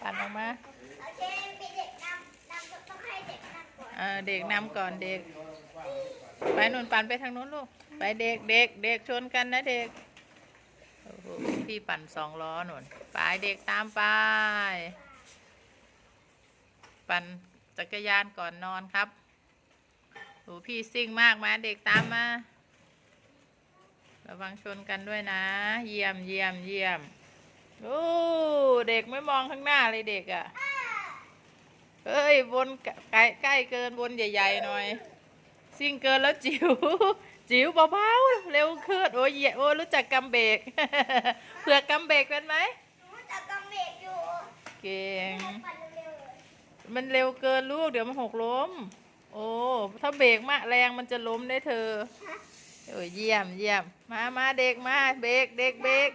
ปั่นออกมาโอเคมีเด็กนำนำต้องให้เด็กนำก่อนเออเด็กนำก่อนเด็ก ไปนุ่นปั่นไปทางนู้นลูก ไปเด็กเด็กเด็กชนกันนะเด็กโอ้โหพี่ปั่นสองล้อหนุนไปเด็กตามไป ปั่นจักรยานก่อนนอนครับโอ้พี่ซิ่งมากมาเด็กตามมา ระวังชนกันด้วยนะ เยี่ยมเยี่ยมเยี่ยมโอ้ เด็กไม่มองข้างหน้าเลยเด็กอะ่ะเอ้ยวนใกล้ใกล้เกินวนใหญ่ ๆ หน่อย ซิ่งเกินแล้วจิ๋วจิ๋วเบาๆเร็วขึ้นโอ้ยเหยียโอ้ยรู้จักกำเบรกเผื่อกกำเบรกเป็นไหมหนูจะกำเบรกอยู่เก่งปั่นเร็วมันเร็วเกินลูกเดี๋ยวมันหกล้ม โอ้ถ้าเบรกมากแรงมันจะล้มได้เธอๆฮะโอ้ยเยี่ยมเยี่ยมมามาเด็กมาเบรกเด็กเบรก